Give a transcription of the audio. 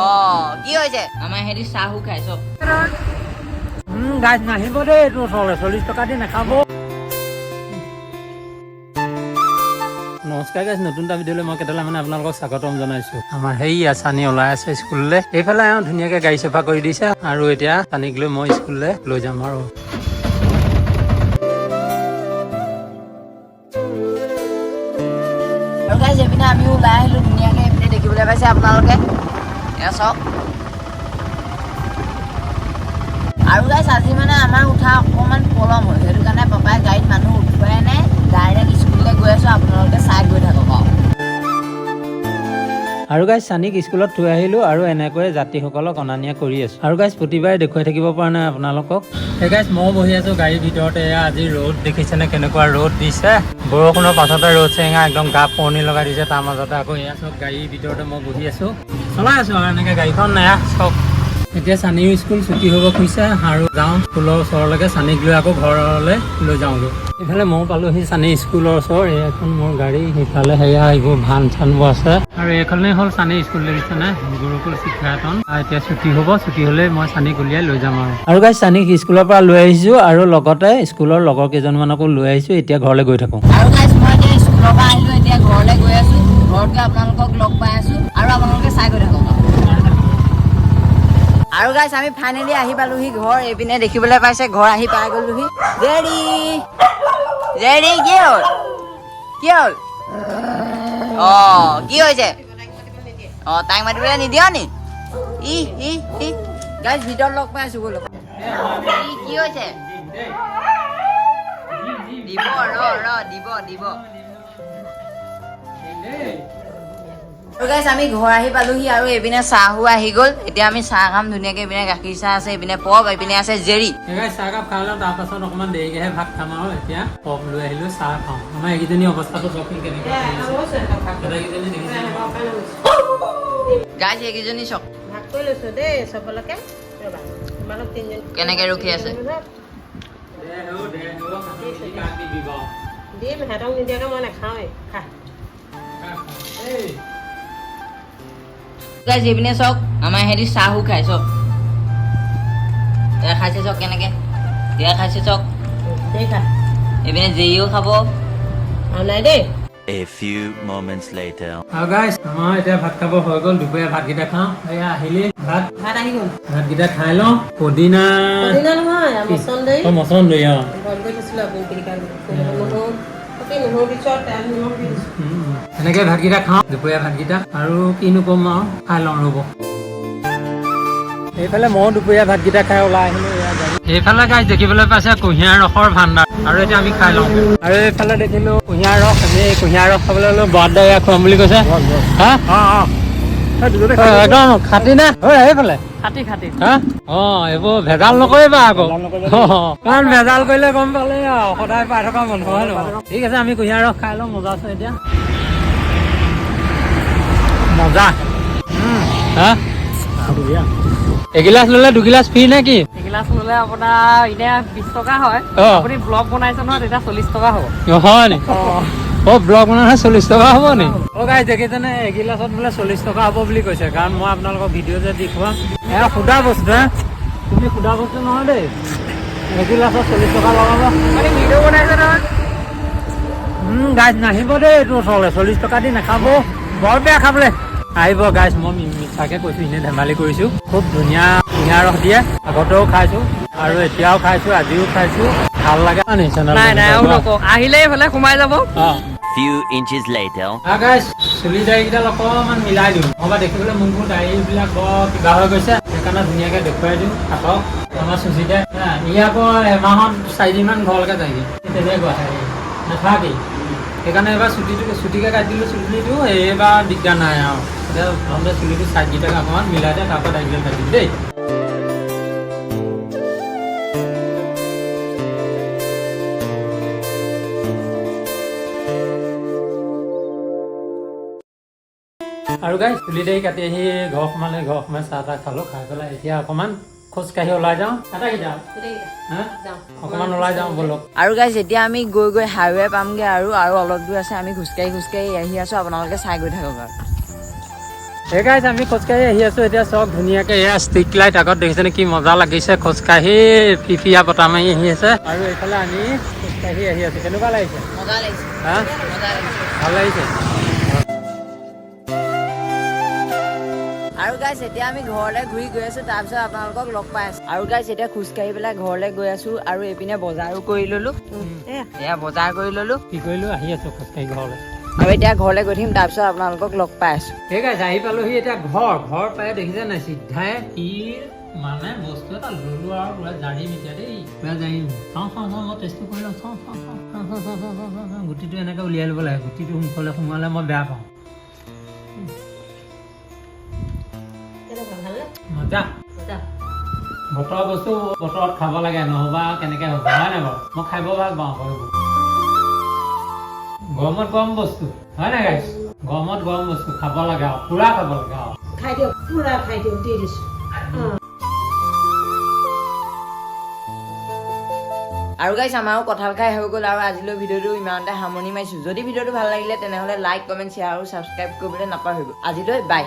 অ কি হৈছে? আমাৰ সিহঁতি চাহো খাই চব গাছ নাহিব দেই এইটো ওচৰলৈ চল্লিছ টকা দি নাখাব। নমস্কাৰ গাইছ নতুন এটা ভিডিঅ'লৈ মই কেইটালে মানে আপোনালোকক স্বাগতম জনাইছো। আমাৰ সেই চানি ওলাই আছে স্কুললৈ। এইফালে এওঁ ধুনীয়াকৈ গাড়ী চাফা কৰি দিছে। আৰু এতিয়া চানিক লৈ মই স্কুললৈ লৈ যাম আৰু। আৰু আমিও ওলাই আহিলোঁ ধুনীয়াকৈ এইপিনে দেখিবলৈ পাইছে আপোনালোকে। চাওক আৰু গাইজ আজি মানে আমাৰ উঠা অকণমান পলম হ'ল সেইটো কাৰণে পাপাই গাড়ীত মানুহ উঠোৱাই নাই। ডাইৰেক্ট স্কুললৈ গৈ আছোঁ। আপোনালোকে চাই আৰু গাইজ চানিক স্কুলত থৈ আহিলোঁ আৰু এনেকৈ যাত্ৰীসকলক অনা নিয়া কৰি আছোঁ। আৰু গাইজ প্ৰতিবাৰে দেখুৱাই থাকিব পৰা নাই আপোনালোকক। সেই গাইজ মই বহি আছোঁ গাড়ীৰ ভিতৰতে। এয়া আজি ৰ'দ দেখিছেনে? কেনেকুৱা ৰ'দ দিছে? বৰষুণৰ পাছতে ৰ'দ চেঙা, একদম গা পুৰণি লগাই দিছে। তাৰ মাজতে আকৌ এয়া চব গাড়ীৰ ভিতৰতে মই বহি আছোঁ। চলাই আছোঁ আৰু এনেকৈ গাড়ীখন নেয়া চব। এতিয়া চানীৰ স্কুল ছুটি হ'ব খুজিছে আৰু যাওঁ, স্কুলৰ ওচৰলৈকে চানীক লৈ আকৌ ঘৰলৈ লৈ যাওঁগৈ। ইফালে ময়ো পালোহি চানী স্কুলৰ ওচৰ এইখন মোৰ গাড়ী, সিফালে সেয়া এইবোৰ ভান চানবোৰ আছে। আৰু এইখনেই হ'ল চানী স্কুল দেখিছেনে গুৰুকুল শিক্ষায়তন এতিয়া ছুটি হ'ব, ছুটি হ'লে মই চানীক উলিয়াই লৈ যাম আৰু। আৰু গাইজ চানীক স্কুলৰ পৰা লৈ আহিছোঁ আৰু লগতে স্কুলৰ লগৰ কেইজনমানকো লৈ আহিছোঁ, এতিয়া ঘৰলৈ গৈ থাকোঁ। আৰু গাইজ মই এতিয়া স্কুলৰ পৰা এতিয়া ঘৰলৈ গৈ আছোঁ। ঘৰত গৈ আপোনালোকক লগ পাই আছোঁ আৰু আপোনালোকে চাই গৈ থাকক। আৰু। গাইজ আমি ফাইনেলি আহি পালোহি ঘৰ। এইপিনে দেখিবলৈ পাইছে, ঘৰ আহি পাই গ'লোহি। জেৰি জেৰি কি হ'ল? কি হ'ল? অঁ, কি হৈছে? অঁ, তাইক মাতিবলৈ নিদিয় নি? ই ই গাইজ ভিতৰত লগ পাই আছোঁ গ'লো কি হৈছে? দিব, ৰ ৰ, দিব দিব। গাইছ আমি ঘৰ আহি পালোহি আৰু এইপিনে চাহো আহি গ'ল। এতিয়া আমি চাহ খাম ধুনীয়াকৈ এইপিনে গাখীৰ চাহ আছে এইপিনে পপ এইপিনে আছে জেৰি। চাহকাপ খাই লওঁ তাৰ পাছত অকণমান দেৰিকেহে ভাত খাম আৰু এতিয়া। পপ লৈ আহিলোঁ চাহ খাওঁ। আমাৰ এইকেইজনী অৱস্থাটো চকীন কেনেকৈ আটাইকেইজনী দেখিছে গাইছ এইকেইজনী চক। ভাগ কৰি লৈছো দেই চবলৈকে। ৰ'বা তোমালোক তিনিজনী কেনেকৈ ৰখি আছে? দিম সিহঁতক নিদিয়াকৈ মই নাখাওঁৱেই। খা। গাইছ এইপিনে চাওক আমাৰ সিহঁতি চাহো খাই চক এয়া খাইছে চক কেনেকৈ। এয়া খাইছে খা। এইপিনে জেৰিও খাব। নাই দেই। A few moments later. আৰু গাইছ আমাৰ এতিয়া ভাত খাব হৈ গ'ল দুপৰীয়া ভাতকেইটা খাওঁ। এয়া আহিলি ভাত। ভাত আহি গ'ল। ভাতকেইটা খাই লওঁ। পদিনা। পদিনা নহয় মচন্দৰী। অঁ মচন্দৰী অঁ। বইল কৰি থৈছিলোঁ আপুনি পিটিকা এনেকৈ ভাতকেইটা খাওঁ দুপৰীয়া ভাতকেইটা আৰু কিনো ক'ম আৰু খাই লওঁ ৰ'ব। এইফালে ময়ো দুপৰীয়া ভাতকেইটা খাই ওলাই আহিলোঁ এইফালে গাইজ দেখিবলৈ পাইছে কুঁহিয়াৰ ৰসৰ ভাণ্ডাৰ আৰু এতিয়া আমি খাই লওঁ। আৰু এইফালে দেখিলোঁ কুঁহিয়াৰ ৰস আমি কুঁহিয়াৰ ৰস খাবলৈ ল'লোঁ বৰাদ্দা এয়া খুৱাম বুলি কৈছে। হা? একদম খাটি নে? ঐ এইফালে খাটি খাটি। হা? অঁ এইবোৰ ভেজাল নকৰিবা আকৌ। কাৰণ ভেজাল কৰিলে গম পালে সদায় পাই থকা মানুহ হয় নহয়? ঠিক আছে আমি কুঁহিয়াৰ ৰস খাই লওঁ মজা আছে এতিয়া। মজা। হা? এগিলাচ ল'লে দুগিলাচ ফ্ৰী নে কি? এগিলাচ ল'লে আপোনাৰ এতিয়া বিছ টকা হয়। অঁ। আপুনি ব্লগ বনাইছে নহয় তেতিয়া চল্লিছ টকা হ'ব। অ, হয় নি? অ ব্লক বনালে চল্লিছ টকা হ'ব নি? অ গাই দেখিছেনে? এগিলাচত বোলে চল্লিছ টকা হ'ব বুলি কৈছে। কাৰণ মই আপোনালোকক ভিডিঅ' যে দেখুৱাম এয়া সুধা বস্তু হে। তুমি সুধা বস্তু নহয় দেই। এগিলাচত চল্লিছ টকা লগাব। ভিডিঅ' বনাইছে নহয়? গাইজ নাহিব দেই এইটো ওচৰলৈ। চল্লিছ টকা দি নাখাব। বৰ বেয়া খাবলৈ। আহিব গাইজ মই মিছাকৈ কৈছোঁ এনেই ধেমালি কৰিছোঁ। খুব ধুনীয়া কুঁহিয়াৰ ৰস দিয়ে। আগতেও খাইছোঁ আৰু এতিয়াও খাইছোঁ আজিও খাইছোঁ। ভাল লাগে। নি চেনেল নাই নাই আৰু নকওঁ। আহিলে এইফালে সোমাই যাব। Few inches later. গাইজ চুলি দাড়িকেইডাল অকণমান মিলাই দিওঁ। নহবা দেখিবলৈ মোৰবোৰ দাড়িবিলাক বৰ কিবা হৈ গৈছে। সেইকাৰণে ধুনীয়াকৈ দেখুৱাই দিওঁ থাকক আমাৰ চুচিতে ই আকৌ এমাহত চাৰিদিনমান ঘৰলৈকে যায়গৈ। তেনেকুৱা নাথাকেই সেইকাৰণে এইবাৰ চুটিটো, চুটিকৈ কাটি দিলোঁ চুলিটো এইবাৰ দিগদাৰ নাই আৰু। এতিয়া প্ৰথমতে চুলিটো চাইডকেইটাক অকণমান মিলাই দিয়ে তাৰপৰা দাড়িকেইডাল কাটি দিম দেই। আৰু গাই চুলি দাৰি কাটি আহি ঘৰ সোমালে ঘৰ সোমাই চাহ তাহ খালোঁ। খাই পেলাই এতিয়া অকণমান আৰু গাইজ এতিয়া আমি গৈ গৈ হাইৱে পামগৈ আৰু আৰু অলপ দূৰ আছে আমি খোজকাঢ়ি খোজকাঢ়ি আহি আছোঁ। আপোনালোকে চাই গৈ থাকক আৰু। এই গাইজ আমি খোজকাঢ়ি আহি আছো। এতিয়া চক ধুনীয়াকে এয়া ষ্ট্ৰিট লাইট আগত দেখিছেনে কি মজা লাগিছে। খোজকাঢ়ি ফিফিয়া বতাহ মাৰি আহি আছে। আৰু এইফালে আমি খোজকাঢ়ি আহি আছো। কেনেকুৱা লাগিছে। ভালো লাগিছে। আৰু গাইজ এতিয়া আমি ঘৰলৈ ঘূৰি গৈ আছোঁ তাৰপিছত আপোনালোকক লগ পাই আছোঁ। আৰু গাইজ এতিয়া খোজকাঢ়ি পেলাই ঘৰলৈ গৈ আছোঁ আৰু এইপিনে বজাৰো কৰি ল'লোঁ। এয়া বজাৰ কৰি ললো। কি কৰিলোঁ আহি আছোঁ খোজকাঢ়ি ঘৰলৈ। আৰু এতিয়া ঘৰলৈ গৈ থাকিম তাৰপিছত আপোনালোকক লগ পাই আছোঁ। ঠিক আছে আহি পালোহি এতিয়া ঘৰ। ঘৰ পাই দেখিছে নাই? চিধাই কি মানে বস্তু এটা ললো আৰু পুৰা জাৰিম এতিয়া দেই। পুৰা জাৰিম। চাওঁ চাওঁ চাওঁ মই টেষ্টটো কৰি লওঁ। চাওঁ চাওঁ চাওঁ গুটিটো এনেকৈ উলিয়াই ল'ব লাগে। গুটিটো সোমফালে সোমালে মই বেয়া পাওঁ। মজা বতৰৰ বস্তু বতৰত খাব লাগে নহ'বা কেনেকৈ হ'ব হয় নাই বাৰু? মই খাব ভাল পাওঁ বাৰু এইবোৰ গৰমত গৰম বস্তু হয় নাই গাইছ গৰমত গৰম বস্তু খাব লাগে আৰু পুৰা খাব লাগে আৰু। খাই দিয়ক পুৰা খাই দিয়ক দি দিছোঁ। আৰু গাইছ আমাৰো কঁঠাল খাই হৈ গ'ল আৰু আজিলৈ ভিডিঅ'টো ইমানতে সামৰণি মাৰিছোঁ। যদি ভিডিঅ'টো ভাল লাগিলে তেনেহ'লে লাইক কমেণ্ট শ্বেয়াৰ আৰু ছাবস্ক্ৰাইব কৰিবলৈ নাপাহৰিব। আজিলৈ বাই